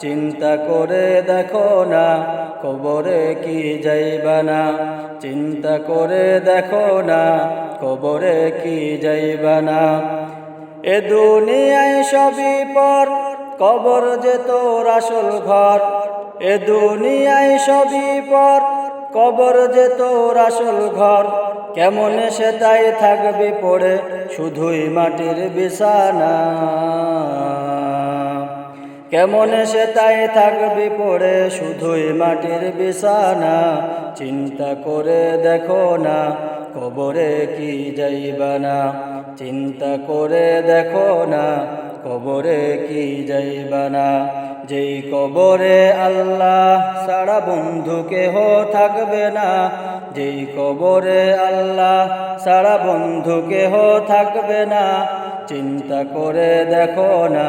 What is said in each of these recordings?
চিন্তা করে দেখো না, কবরে কি যাইবা না। চিন্তা করে দেখো না, কবরে কি যাইবা না। এ দুনিয়ায় সবই পর, কবর যে তোর আসল ঘর। এ দুনিয়ায় সবই পর, কবর যে তোর আসল ঘর। কেমন সে তাই থাকবে পড়ে, শুধুই মাটির বিছানা। কেমন সে তাই থাকবি পড়ে শুধুই মাটির বিছানা। চিন্তা করে দেখো না, কবরে কি যাইবা না চিন্তা করে দেখো না, কবরে কি যাইবা না যেই কবরে আল্লাহ সারা বন্ধু কেহ থাকবে না। যেই কবরে আল্লাহ সারা বন্ধু কেহ থাকবে না। চিন্তা করে দেখো না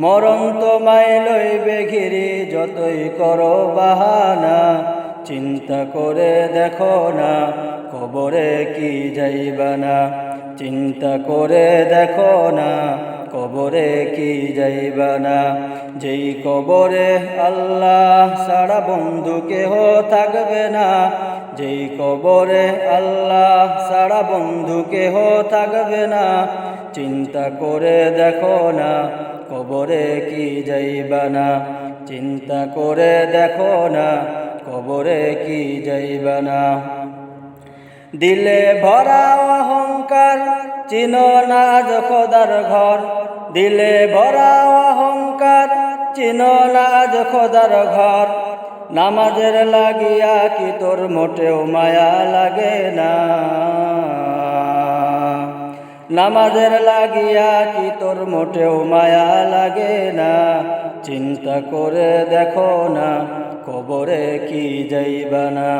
মরণ তোমায় লইবে ঘিরি, যতই করো বাহানা। চিন্তা করে দেখো না, কবরে কি যাইবা না। চিন্তা করে দেখো না, কবরে কি যাইবা না। যেই কবরে আল্লাহ সারা বন্ধু কেহ থাকবে না। যেই কবরে আল্লাহ সারা বন্ধু কেহ থাকবে না, চিন্তা করে দেখো না কবরে কি যাইবা না, চিন্তা করে দেখো না কবরে কি যাইবা না। দিলে ভরা অহংকার, চিন না আজ খোদার ঘর। দিলে ভরা অহংকার, চিন না আজ খোদার ঘর। নামাজের লাগিয়া কি তোর মোটেও মায়া লাগে না? নামাজের লাগিয়া কি তোর মোটেও মায়া লাগে না? চিন্তা করে দেখো না, কবরে কি যাইবা না?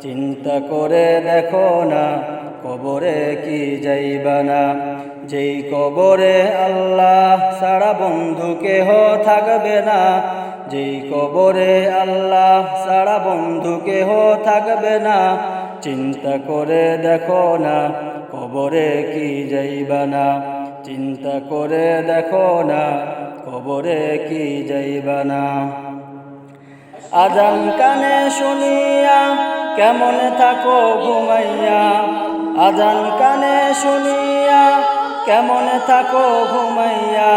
চিন্তা করে দেখো না, কবরে কি যাইবা না? যেই কবরে আল্লাহ সারা বন্ধু কেহ থাকবে না, যেই কবরে আল্লাহ সারা বন্ধু কেহ থাকবে না, চিন্তা করে দেখো না কবরে কি যাইবা না, চিন্তা করে দেখো না কবরে কি যাইবা না। আজান কানে শুনিয়া কেমন থাকো ঘুমাইয়া, আজান কানে শুনিয়া কেমন থাকো ঘুমাইয়া?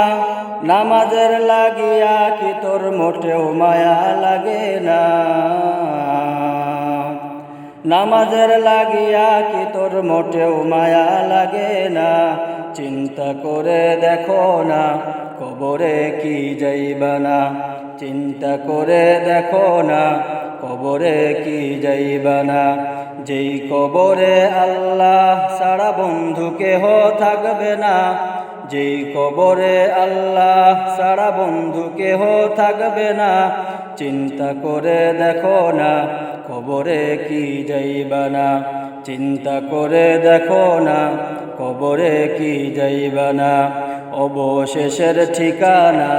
নামাজের লাগিয়া কি তোর মোটেও মায়া লাগে না? নামাজের লাগিয়া কি তোর মোটেও মায়া লাগে না? চিন্তা করে দেখো না, কবরে কি যাইবা না? চিন্তা করে দেখো না, কবরে কি যাইবা না? যেই কবরে আল্লাহ সারা বন্ধু কেহ থাকবে না। যেই কবরে আল্লাহ সারা বন্ধু কেহ থাকবে না। চিন্তা করে দেখো না, কবরে কি যাইবা না। চিন্তা করে দেখো না, কবরে কি যাইবা না। অবশেষের ঠিকানা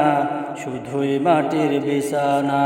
শুধুই মাটির বিছানা।